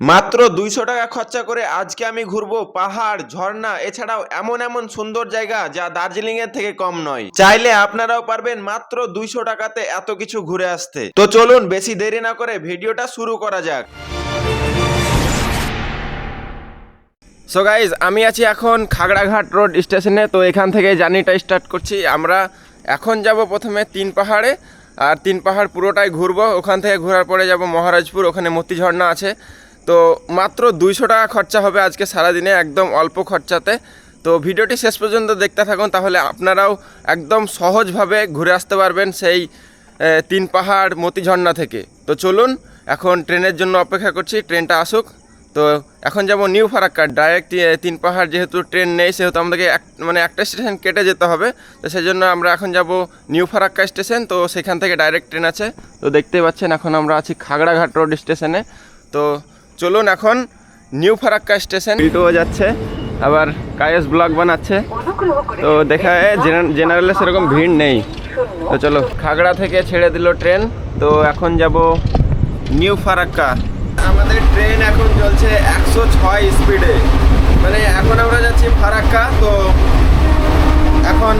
মাত্র দুইশো টাকা খরচা করে আজকে আমি ঘুরবো পাহাড়, ঝর্ণা, এছাড়াও এমন এমন সুন্দর জায়গা যা দার্জিলিং এর থেকে কম নয়। চাইলে আপনারাও পারবেন মাত্র দুইশো টাকাতে এত কিছু ঘুরে আসতে। তো চলুন, বেশি দেরি না করে ভিডিওটা শুরু করা যাক। সো গাইজ আমি আছি এখন খাগড়াঘাট রোড স্টেশনে তো এখান থেকে জার্নিটা স্টার্ট করছি। আমরা এখন যাব প্রথমে তিন পাহাড়ে। আর তিন পাহাড় পুরোটাই ঘুরবো। ওখান থেকে ঘোরার পরে যাব মহারাজপুর। ওখানে মতি ঝর্ণা আছে। তো মাত্র দুইশো টাকা খরচা হবে আজকে সারাদিনে একদম অল্প খরচাতে। তো ভিডিওটি শেষ পর্যন্ত দেখতে থাকুন, তাহলে আপনারাও একদম সহজভাবে ঘুরে আসতে পারবেন সেই তিন পাহাড় মতি ঝর্ণা থেকে। তো চলুন, এখন ট্রেনের জন্য অপেক্ষা করছি, ট্রেনটা আসুক। তো এখন যাব নিউ ফারাক্কা ডাইরেক্ট তিন পাহাড় যেহেতু ট্রেন নেই, সেহেতু আমাদেরকে এক মানে একটা স্টেশন কেটে যেতে হবে। তো সেই জন্য আমরা এখন যাব নিউ ফারাক্কা স্টেশন, তো সেখান থেকে ডাইরেক্ট ট্রেন আছে। তো দেখতেই পাচ্ছেন, এখন আমরা আছি খাগড়াঘাট রোড স্টেশনে তো চলুন এখন নিউ ফারাক্কা স্টেশন। ইটও যাচ্ছে, আবার কায়েস ব্লগ বানাচ্ছে। তো দেখা জেনারেলে সেরকম ভিড় নেই। তো চলো, খাগড়া থেকে ছেড়ে দিল ট্রেন। তো এখন যাব নিউ ফারাক্কা। আমাদের ট্রেন এখন চলছে একশো ছয় স্পিডে। মানে এখন আমরা যাচ্ছি ফারাক্কা, তো এখন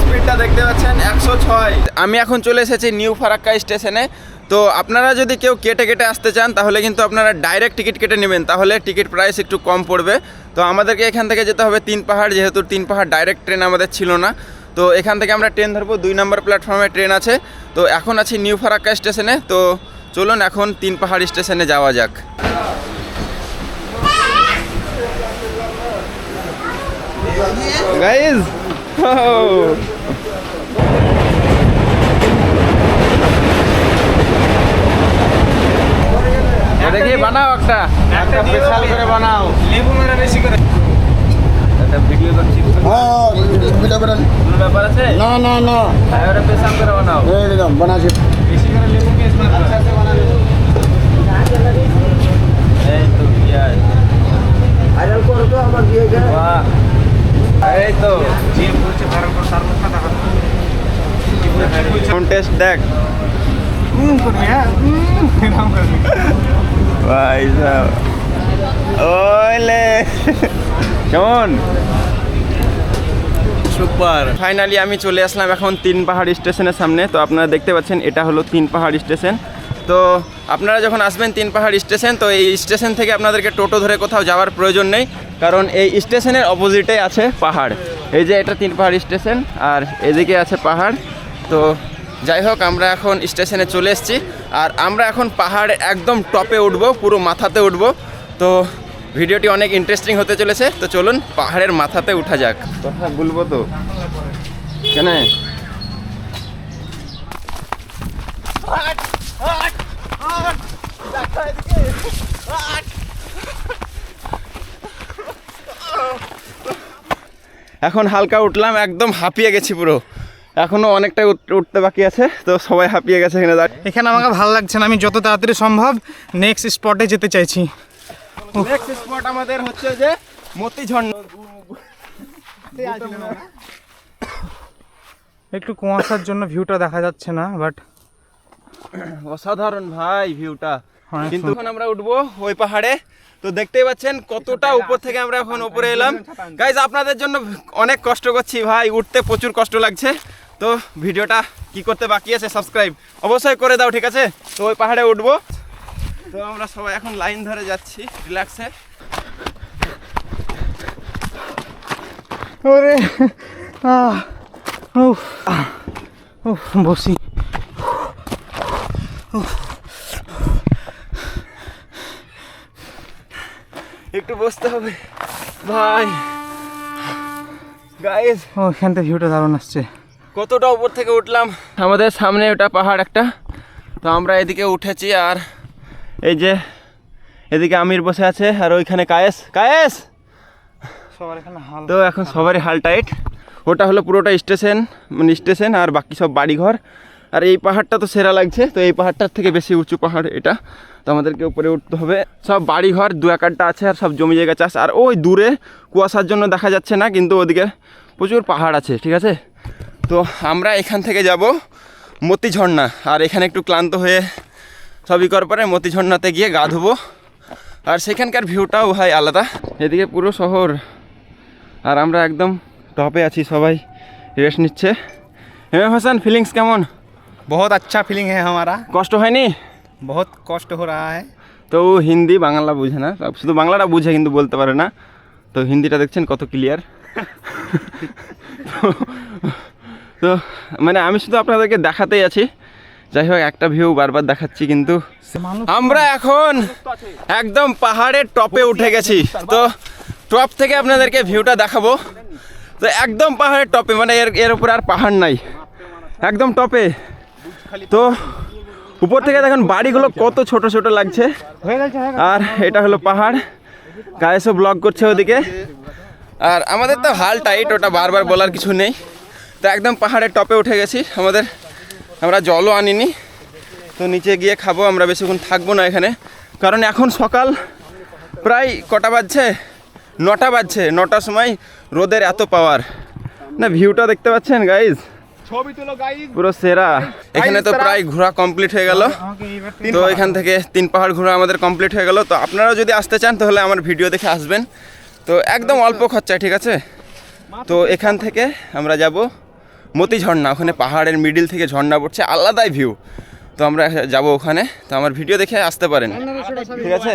স্পিডটা দেখতে পাচ্ছেন একশো ছয়। আমি এখন চলে এসেছি নিউ ফারাক্কা স্টেশনে। তো আপনারা যদি কেউ কেটে কেটে আসতে চান, তাহলে কিন্তু আপনারা ডাইরেক্ট টিকিট কেটে নেবেন। তাহলে টিকিট প্রাইস একটু কম পড়বে। তো আমাদেরকে এখান থেকে যেতে হবে তিন পাহাড়, যেহেতু তিন পাহাড় ডাইরেক্ট ট্রেন আমাদের ছিল না। তো এখান থেকে আমরা ট্রেন ধরবো। দুই নম্বর প্ল্যাটফর্মে ট্রেন আছে। তো এখন আছি নিউ ফারাক্কা স্টেশনে তো চলুন এখন তিন পাহাড় স্টেশনে যাওয়া যাক। গাইজ দেখি বানাও একটা। একটা স্পেশাল করে বানাও। লেবু মেরা বেশি করে। একটা ভিডিও করছি হ্যাঁ ভিডিও করেন কোনো ব্যাপার আছে? না না না। আর ওটা স্পেশাল করে বানাও। এই দিলাম বানাচ্ছি। বেশি করে লেবু কে এই তো পিয়াজ ভাইরাল করো তো আমার দিয়ে যায় বাহ। এই তো। যে বলছে ভাইরাল করে তার মুখটা দেখা টেস্ট দেখ। ভাই কেমন? সুপার। ফাইনালি আমি চলে আসলাম এখন তিন পাহাড় স্টেশনের সামনে। তো আপনারা দেখতে পাচ্ছেন এটা হলো তিন পাহাড় স্টেশন। তো আপনারা যখন আসবেন তিন পাহাড় স্টেশন তো এই স্টেশন থেকে আপনাদেরকে টোটো ধরে কোথাও যাওয়ার প্রয়োজন নেই। কারণ এই স্টেশনের অপোজিটে আছে পাহাড়। এই যে এটা তিন পাহাড় স্টেশন আর এদিকে আছে পাহাড়। তো যাই হোক আমরা এখন স্টেশনে চলে এসেছি। আর আমরা এখন পাহাড়ে একদম টপে উঠবো পুরো মাথাতে উঠবো। তো ভিডিওটি অনেক ইন্টারেস্টিং হতে চলেছে। তো চলুন পাহাড়ের মাথাতে উঠা যাক। কথা বলব তো? কেন? এখন হালকা উঠলাম একদম হাঁপিয়ে গেছি পুরো। এখনও অনেকটা উঠতে বাকি আছে তো সবাই হাঁপিয়ে গেছে এখানে এখানে আমাকে ভালো লাগছে না আমি যত তাড়াতাড়ি সম্ভব নেক্সট স্পটে যেতে চাইছি। নেক্সট স্পট আমাদের হচ্ছে যে মতি ঝর্ণা একটু কুয়াশার জন্য ভিউটা দেখা যাচ্ছে না বাট অসাধারণ ভাই ভিউটা কিন্তু এখন আমরা উঠবো ওই পাহাড়ে। তো দেখতেই পাচ্ছেন কতটা উপর থেকে আমরা এখন উপরে এলাম। গাইজ আপনাদের জন্য অনেক কষ্ট করছি ভাই উঠতে প্রচুর কষ্ট লাগছে। তো ভিডিওটা কি করতে বাকি আছে সাবস্ক্রাইব অবশ্যই করে দাও ঠিক আছে? তো ওই পাহাড়ে উঠবো। তো আমরা সবাই এখন লাইন ধরে যাচ্ছি রিল্যাক্সে ওরে বসি। একটু বসতে হবে। ভাই গাইজ ও এখান থেকে ভিউটা দারুণ আসছে। কতটা উপর থেকে উঠলাম? আমাদের সামনে ওটা পাহাড় একটা। তো আমরা এদিকে উঠেছি আর এই যে এদিকে আমির বসে আছে আর ওইখানে কায়েস। কায়েস! সবার এখানে তো এখন সবারই হাল টাইট। ওটা হলো পুরোটা স্টেশন মানে স্টেশন আর বাকি সব বাড়িঘর। আর এই পাহাড়টা তো সেরা লাগছে তো এই পাহাড়টার থেকে বেশি উঁচু পাহাড় এটা। তো আমাদেরকে উপরে উঠতে হবে। সব বাড়িঘর দু এক আধটা আছে আর সব জমি জায়গা চাষ। আর ওই দূরে কুয়াশার জন্য দেখা যাচ্ছে না কিন্তু ওদিকে প্রচুর পাহাড় আছে ঠিক আছে? তো আমরা এখান থেকে যাব মতি ঝর্ণা আর এখানে একটু ক্লান্ত হয়ে সবই করার পরে মতি ঝর্ণাতে গিয়ে গা ধোবো আর সেখানকার ভিউটাও ভাই আলাদা এদিকে পুরো শহর আর আমরা একদম টপে আছি সবাই রেস্ট নিচ্ছে হেমে হাসান ফিলিংস কেমন बहुत अच्छा फीलिंग है हमारा কষ্ট হয়নি बहुत कष्ट हो रहा है তো ও হিন্দি বাংলা বুঝে না শুধু বাংলাটা বুঝে কিন্তু বলতে পারে না তো হিন্দিটা দেখছেন কত ক্লিয়ার তো মানে আমি শুধু আপনাদেরকে দেখাতেই আছি। যাই হোক, একটা ভিউ বারবার দেখাচ্ছি কিন্তু আমরা এখন একদম পাহাড়ের টপে উঠে গেছি। তো টপ থেকে আপনাদেরকে ভিউটা দেখাবো। তো, একদম পাহাড়ের টপে মানে এর এর উপর আর পাহাড় নাই। একদম টপে। তো, উপর থেকে দেখুন, বাড়িগুলো কত ছোট ছোট লাগছে। আর এটা হলো পাহাড়। গায়ে সব ব্লগ করছে ওদিকে। আর আমাদের তো হাল টাইট ওটা বারবার বলার কিছু নেই। তো একদম পাহাড়ের টপে উঠে গেছি। আমাদের আমরা জলও আনিনি। তো নিচে গিয়ে খাব আমরা বেশিক্ষণ থাকব না এখানে। কারণ এখন সকাল প্রায় কটা বাজছে? নটা বাজছে। নটার সময় রোদের এত পাওয়ার না ভিউটা দেখতে পাচ্ছেন গাইজ ছবি পুরো সেরা। এখানে তো প্রায় ঘোরা কমপ্লিট হয়ে গেল। তো এখান থেকে তিন পাহাড় ঘোরা আমাদের কমপ্লিট হয়ে গেল। তো আপনারা যদি আসতে চান তাহলে আমার ভিডিও দেখে আসবেন। তো একদম অল্প খরচায় ঠিক আছে? তো এখান থেকে আমরা যাব। মতি ঝর্ণা ওখানে পাহাড়ের মিডিল থেকে ঝর্ণা পড়ছে আলাদাই ভিউ তো আমরা যাব ওখানে তো আমার ভিডিও দেখে আসতে পারেন। ঠিক আছে?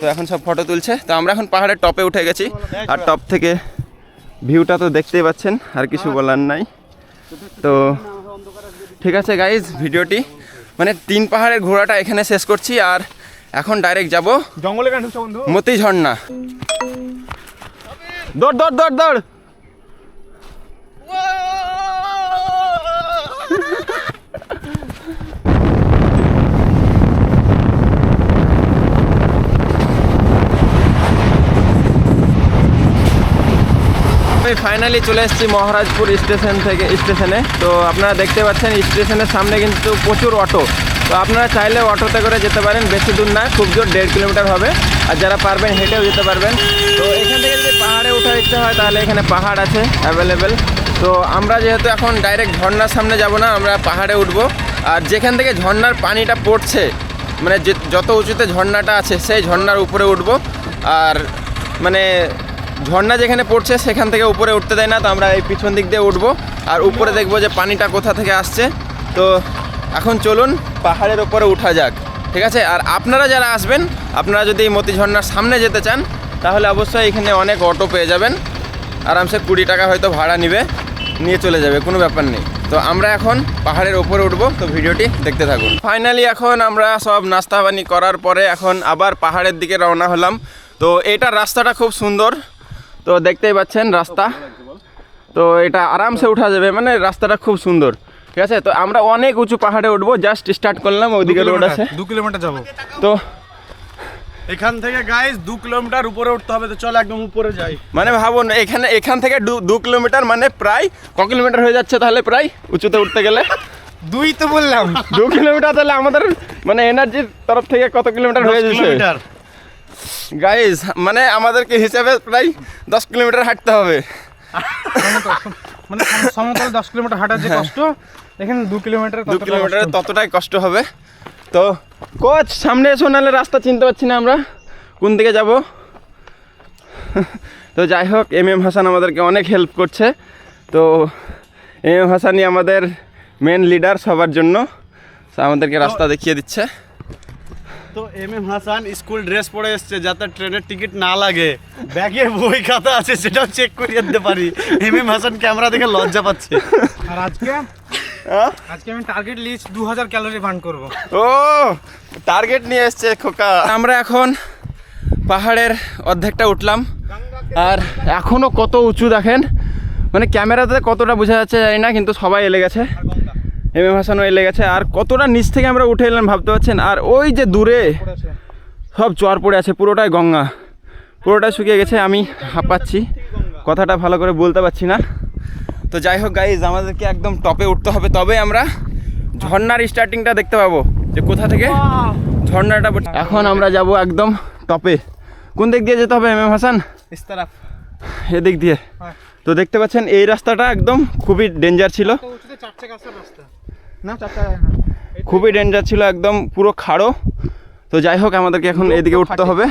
তো এখন সব ফটো তুলছে। তো আমরা এখন পাহাড়ের টপে উঠে গেছি। আর টপ থেকে ভিউটা তো দেখতেই পাচ্ছেন আর কিছু বলার নাই। তো ঠিক আছে গাইজ ভিডিওটি মানে তিন পাহাড়ের ঘোড়াটা এখানে শেষ করছি আর এখন ডাইরেক্ট যাব জঙ্গলে মতি ঝর্ণা। দৌড় দৌড় দৌড় দৌড়। আমি ফাইনালি চলে এসেছি মহারাজপুর স্টেশন থেকে স্টেশনে তো আপনারা দেখতে পাচ্ছেন স্টেশনের সামনে কিন্তু প্রচুর অটো তো আপনারা চাইলে অটোতে করে যেতে পারেন, বেশি দূর না, খুব জোর দেড় কিলোমিটার হবে। আর যারা পারবেন, হেঁটেও যেতে পারবেন। তো এখান থেকে যদি পাহাড়ে ওঠার ইচ্ছা হয়, তাহলে এখানে পাহাড় আছে অ্যাভেলেবেল তো আমরা যেহেতু এখন ডাইরেক্ট ঝর্ণার সামনে যাব না, আমরা পাহাড়ে উঠবো। আর যেখান থেকে ঝর্ণার পানিটা পড়ছে মানে যত উঁচুতে ঝর্ণাটা আছে, সেই ঝর্ণার উপরে উঠবো। আর মানে ঝর্ণা যেখানে পড়ছে সেখান থেকে উপরে উঠতে দেয় না, তো আমরা এই পিছন দিক দিয়ে উঠবো। আর উপরে দেখব যে পানিটা কোথা থেকে আসছে। তো এখন চলুন, পাহাড়ের উপরে উঠা যাক, ঠিক আছে? আর আপনারা যারা আসবেন, আপনারা যদি এই মতি ঝর্ণার সামনে যেতে চান, তাহলে অবশ্যই এখানে অনেক অটো পেয়ে যাবেন। আরামসে কুড়ি টাকা হয়তো ভাড়া নিবে, নিয়ে চলে যাবে, কোনো ব্যাপার নেই। তো আমরা এখন পাহাড়ের ওপরে উঠবো, তো ভিডিওটি দেখতে থাকুন। ফাইনালি এখন আমরা সব নাস্তা পানি করার পরে এখন আবার পাহাড়ের দিকে রওনা হলাম। তো এইটার রাস্তাটা খুব সুন্দর তো দেখতেই পাচ্ছেন রাস্তা। তো এটা আরামসে উঠা যাবে মানে রাস্তাটা খুব সুন্দর। ঠিক আছে? তো আমরা অনেক উঁচু পাহাড়ে উঠবো জাস্ট স্টার্ট করলাম ওইদিকে রোড আছে। দু কিলোমিটার যাব। তো এখান থেকে গাইস দু কিলোমিটার উপরে উঠতে হবে তো চল একদম উপরে যাই। মানে ভাবুন এখানে এখান থেকে দু দু কিলোমিটার মানে প্রায় ক কিলোমিটার হয়ে যাচ্ছে তাহলে প্রায় উঁচুতে উঠতে গেলে? দুই তো বললাম। দু কিলোমিটার তাহলে আমাদের মানে এনার্জির তরফ থেকে কত কিলোমিটার হয়ে যাচ্ছে? গাইজ মানে আমাদেরকে হিসাবে প্রায় দশ কিলোমিটার হাঁটতে হবে। মানে সম- সমতল দশ কিলোমিটার হাঁটার যে কষ্ট এখানে দু কিলোমিটার দু কিলোমিটারে ততটাই কষ্ট হবে। তো কোচ সামনে এসো নাহলে রাস্তা চিনতে পারছি না আমরা। কোন দিকে যাব? তো যাই হোক এম এম হাসান আমাদেরকে অনেক হেল্প করছে। তো এম এম হাসানই আমাদের মেন লিডার সবার জন্য। আমাদেরকে রাস্তা দেখিয়ে দিচ্ছে। তো M M Hasan school dress পরে এসছে যাতে ট্রেনের টিকিট না লাগে। ব্যাগে বই খাতা আছে সেটাও চেক করিয়ে দিতে পারি। এম এম হাসান ক্যামেরা দেখে লজ্জা পাচ্ছে। আর আজকে? হ্যাঁ? আজকে আমি টার্গেট লিস্ট দু হাজার ক্যালোরি বার্ন করব। ও টার্গেট নিয়ে এসছে খোকা। আমরা এখন পাহাড়ের অর্ধেকটা উঠলাম। আর এখনও কত উঁচু দেখেন? মানে ক্যামেরাতে কতটা বোঝা যাচ্ছে জানি না কিন্তু সবাই এলে গেছে। এম এম হাসানও এলে গেছে। আর কতটা নিচ থেকে আমরা উঠে এলাম ভাবতে পারছেন? আর ওই যে দূরে সব চর পড়ে আছে পুরোটাই গঙ্গা। পুরোটাই শুকিয়ে গেছে আমি হাঁপাচ্ছি। কথাটা ভালো করে বলতে পারছি না। তো যাই হোক গাইজ আমাদেরকে একদম টপে উঠতে হবে। তবে আমরা ঝর্নার স্টার্টিংটা দেখতে পাবো। যে কোথা থেকে? ঝর্ণাটা পড়ছে। এখন আমরা যাব একদম টপে। কোন দিক দিয়ে যেতে হবে এম এম হাসান এদিক দিয়ে। হ্যাঁ। তো দেখতে পাচ্ছেন এই রাস্তাটা একদম খুবই ডেঞ্জার ছিল। না খুবই ডেঞ্জার ছিল একদম পুরো খাড়ো। তো যাই হোক আমাদেরকে এখন এদিকে উঠতে হবে।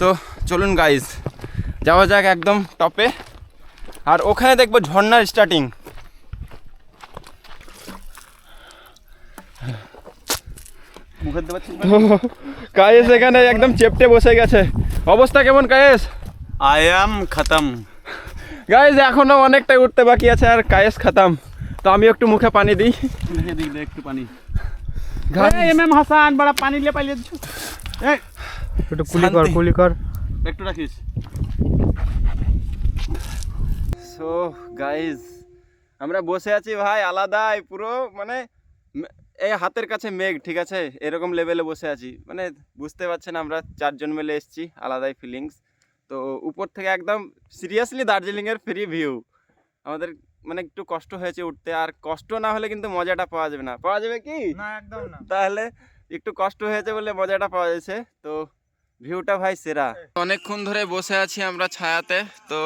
তো চলুন গাইজ যাওয়া যাক একদম টপে আর ওখানে দেখব ঝর্ণার স্টার্টিং কায়েস এখানে একদম চেপটে বসে গেছে। অবস্থা কেমন কায়েস? আই এম খতম গাইজ এখনও অনেকটাই উঠতে বাকি আছে আর কায়েস খাতাম তো আমি একটু মুখে পানি দিই। একটু পানি। এম এম হাসান বড় পানি দিচ্ছ। এই একটু কুলি কর কুলি কর। একটু রাখিস। সো গাইজ আমরা বসে আছি ভাই আলাদাই পুরো মানে এই হাতের কাছে মেঘ ঠিক আছে? এরকম লেভেলে বসে আছি। মানে বুঝতে পারছেন আমরা চারজন মিলে এসেছি আলাদাই ফিলিংস তো উপর থেকে একদম সিরিয়াসলি দার্জিলিংয়ের ফ্রি ভিউ আমাদের মানে একটু কষ্ট হয়েছে উঠতে আর কষ্ট না হলে কিন্তু মজাটা পাওয়া যাবে না। পাওয়া যাবে কি? না একদম না। তাহলে একটু কষ্ট হয়েছে বলে মজাটা পাওয়া যাচ্ছে। তো ভিউটা ভাই সেরা। অনেকক্ষণ ধরে বসে আছি আমরা ছায়াতে তো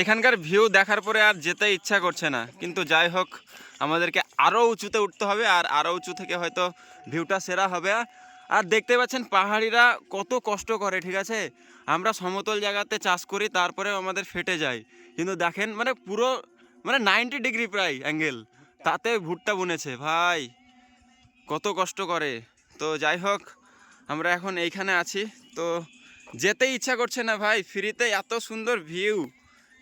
এখানকার ভিউ দেখার পরে আর যেতে ইচ্ছা করছে না। কিন্তু যাই হোক আমাদেরকে আরও উঁচুতে উঠতে হবে আর আরও উঁচু থেকে হয়তো ভিউটা সেরা হবে। আর দেখতে পাচ্ছেন পাহাড়িরা কত কষ্ট করে ঠিক আছে? আমরা সমতল জায়গাতে চাষ করি তারপরে আমাদের ফেটে যায়। কিন্তু দেখেন মানে পুরো মানে নাইনটি ডিগ্রি প্রায় অ্যাঙ্গেল তাতে ভুট্টা বুনেছে, ভাই। কত কষ্ট করে। তো যাই হোক, আমরা এখন এইখানে আছি। তো যেতে ইচ্ছা করছে না, ভাই। ফ্রিতে এত সুন্দর ভিউ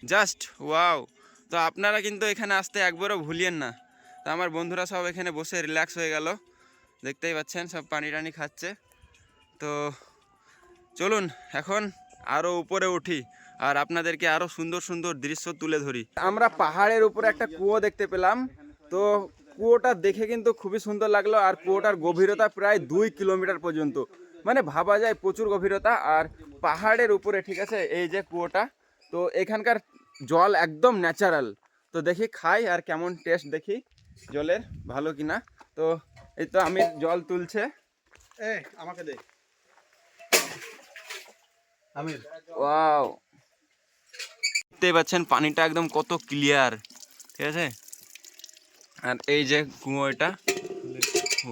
জাস্ট ওয়াও তো আপনারা কিন্তু এখানে আসতে একবারও ভুলিয়েন না। তো আমার বন্ধুরা সব এখানে বসে রিল্যাক্স হয়ে গেল। দেখতেই পাচ্ছেন, সব পানি টানি খাচ্ছে। তো চলুন, এখন আরও উপরে উঠি। আর আপনাদেরকে আরও সুন্দর সুন্দর দৃশ্য তুলে ধরি। আমরা পাহাড়ের উপরে একটা কুয়ো দেখতে পেলাম। তো কুয়োটা দেখে কিন্তু খুবই সুন্দর লাগল আর কুয়োটার গভীরতা প্রায় দুই কিলোমিটার পর্যন্ত। মানে ভাবা যায় প্রচুর গভীরতা আর পাহাড়ের উপরে ঠিক আছে এই যে কুয়োটা তো এখানকার জল একদম ন্যাচারাল। তো দেখি খাই আর কেমন টেস্ট দেখি জলের ভালো কিনা। তো এই তো আমি জল তুলছে। এ আমাকে দে। আমির ওয়াও। দেখতে পাচ্ছেন পানিটা একদম কত ক্লিয়ার ঠিক আছে? আর এই যে কুয়ো এটা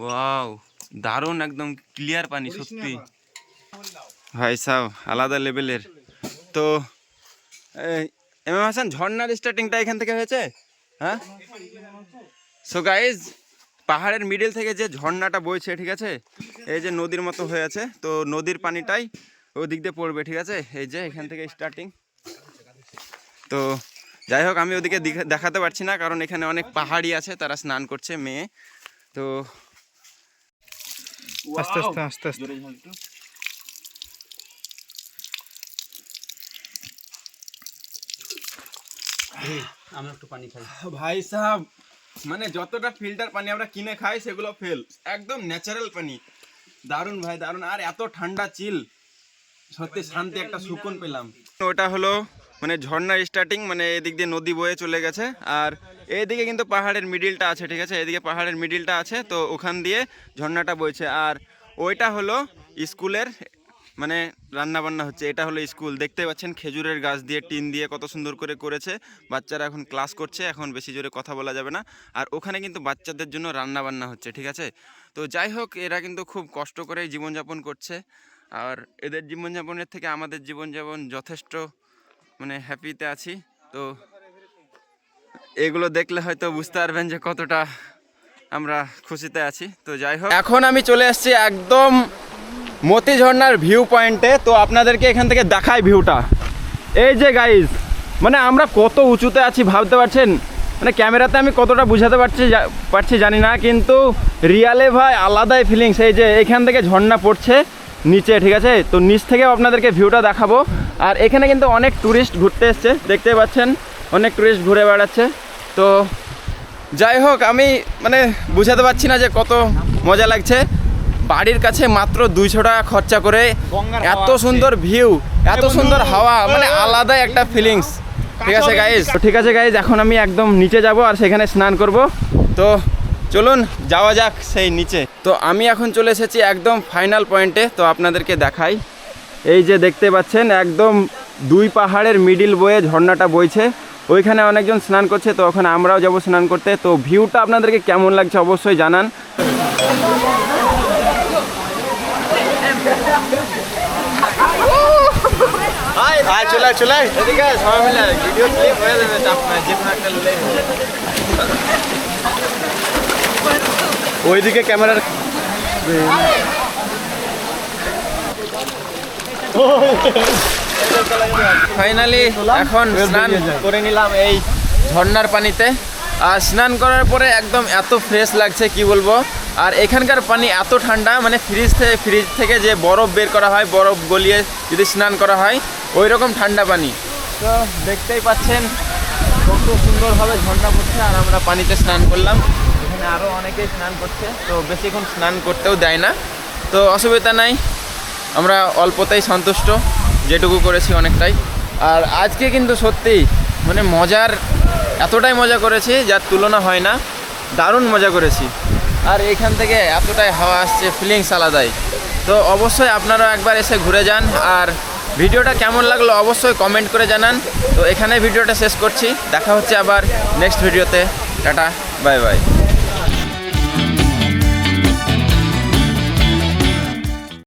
ওয়াও দারুণ একদম ক্লিয়ার পানি সত্যি। ভাই সাহ আলাদা লেভেলের তো এম এম হাসান ঝর্নার স্টার্টিংটা এখান থেকে হয়েছে? হ্যাঁ? সো গাইজ পাহাড়ের মিডল থেকে যে ঝর্ণাটা বইছে ঠিক আছে? এই যে নদীর মতো হয়ে আছে তো নদীর পানিটাই ওই দিক দিয়ে পড়বে ঠিক আছে? এই যে এখান থেকে স্টার্টিং তো যাই হোক আমি ওদিকে দিখা- দেখাতে পারছি না কারণ এখানে অনেক পাহাড়ি আছে তারা স্নান করছে মেয়ে। তো আস্তে আস্তে আস্তে আস্তে। আমি একটু। পানি খাই। ভাই সাহেব মানে যতটা ফিল্টার পানি আমরা কিনে খাই সেগুলো ফেল একদম ন্যাচারাল পানি। দারুণ ভাই দারুণ। আর এত ঠান্ডা চিল সত্যি শান্তি একটা সুকুন পেলাম। ওটা হলো মানে ঝর্ণার স্টার্টিং মানে এদিক দিয়ে নদী বয়ে চলে গেছে। আর এইদিকে কিন্তু পাহাড়ের মিডিলটা আছে, ঠিক আছে? এদিকে পাহাড়ের মিডিলটা আছে, তো ওখান দিয়ে ঝর্ণাটা বইছে। আর ওইটা হলো স্কুলের মানে রান্না বান্না হচ্ছে। এটা হলো স্কুল। দেখতে পাচ্ছেন খেজুরের গাছ দিয়ে, টিন দিয়ে কত সুন্দর করে করেছে। বাচ্চারা এখন ক্লাস করছে, এখন বেশি জোরে কথা বলা যাবে না। আর ওখানে কিন্তু বাচ্চাদের জন্য রান্না বান্না হচ্ছে, ঠিক আছে? তো যাই হোক, এরা কিন্তু খুব কষ্ট করে জীবনযাপন করছে। আর এদের জীবনযাপনের থেকে আমাদের জীবনযাপন যথেষ্ট মানে হ্যাপিতে আছি। তো এগুলো দেখলে হয়তো বুঝতে পারবেন যে কতটা আমরা খুশিতে আছি। তো যাই হোক, এখন আমি চলে আসছি একদম মতি ঝর্ণার ভিউ পয়েন্টে তো আপনাদেরকে এখান থেকে দেখাই ভিউটা এই যে গাইজ মানে আমরা কত উঁচুতে আছি ভাবতে পারছেন? মানে ক্যামেরাতে আমি কতটা বুঝাতে পারছি পারছি জানি না, কিন্তু রিয়ালে ভাই আলাদাই ফিলিংস এই যে এখান থেকে ঝর্ণা পড়ছে। নিচে ঠিক আছে? তো নিচ থেকেও আপনাদেরকে ভিউটা দেখাবো। আর এখানে কিন্তু অনেক ট্যুরিস্ট ঘুরতে এসছে দেখতে পাচ্ছেন অনেক ট্যুরিস্ট ঘুরে বেড়াচ্ছে। তো যাই হোক আমি মানে বুঝাতে পারছি না যে কত মজা লাগছে। বাড়ির কাছে মাত্র দুইশো টাকা খরচা করে এত সুন্দর ভিউ এত সুন্দর হাওয়া মানে আলাদা একটা ফিলিংস ঠিক আছে গাইজ ঠিক আছে গাইজ এখন আমি একদম নিচে যাব আর সেখানে স্নান করব। তো চলুন যাওয়া যাক সেই নিচে। তো আমি এখন চলে এসেছি একদম ফাইনাল পয়েন্টে তো আপনাদেরকে দেখাই। এই যে দেখতে পাচ্ছেন একদম দুই পাহাড়ের মিডিল বয়ে ঝর্ণাটা বইছে। ওইখানে অনেকজন স্নান করছে তো ওখানে আমরাও যাব স্নান করতে। তো ভিউটা আপনাদেরকে কেমন লাগছে অবশ্যই জানান। চলে চলে সবাই মিলে ভিডিও ক্লিপ হয়ে যাবে যে কোনো একটা ওইদিকে ক্যামেরার ফাইনালি এখন স্নান করে নিলাম এই ঝর্ণার পানিতে। আর স্নান করার পরে একদম এত ফ্রেশ লাগছে কি বলব? আর এখানকার পানি এত ঠান্ডা মানে ফ্রিজ থেকে ফ্রিজ থেকে যে বরফ বের করা হয় বরফ গলিয়ে যদি স্নান করা হয় ওই রকম ঠান্ডা পানি। তো দেখতেই পাচ্ছেন কত সুন্দরভাবে ঝর্ণা পড়ছে আর আমরা পানিতে স্নান করলাম। এখানে আরও অনেকেই স্নান করছে, তো বেশিক্ষণ স্নান করতেও দেয় না। তো অসুবিধা নাই, আমরা অল্পতেই সন্তুষ্ট, যেটুকু করেছি অনেকটাই। আর আজকে কিন্তু সত্যি মানে মজার, এতটাই মজা করেছি, যার তুলনা হয় না, দারুণ মজা করেছি। আর এইখান থেকে এতটাই হাওয়া আসছে ফিলিংস আলাদাই। তো অবশ্যই আপনারা একবার এসে ঘুরে যান, আর ভিডিওটা কেমন লাগল অবশ্যই কমেন্ট করে জানান। তো এখানে ভিডিওটা শেষ করছি, দেখা হচ্ছে আবার নেক্সট ভিডিওতে টাটা বাই বাই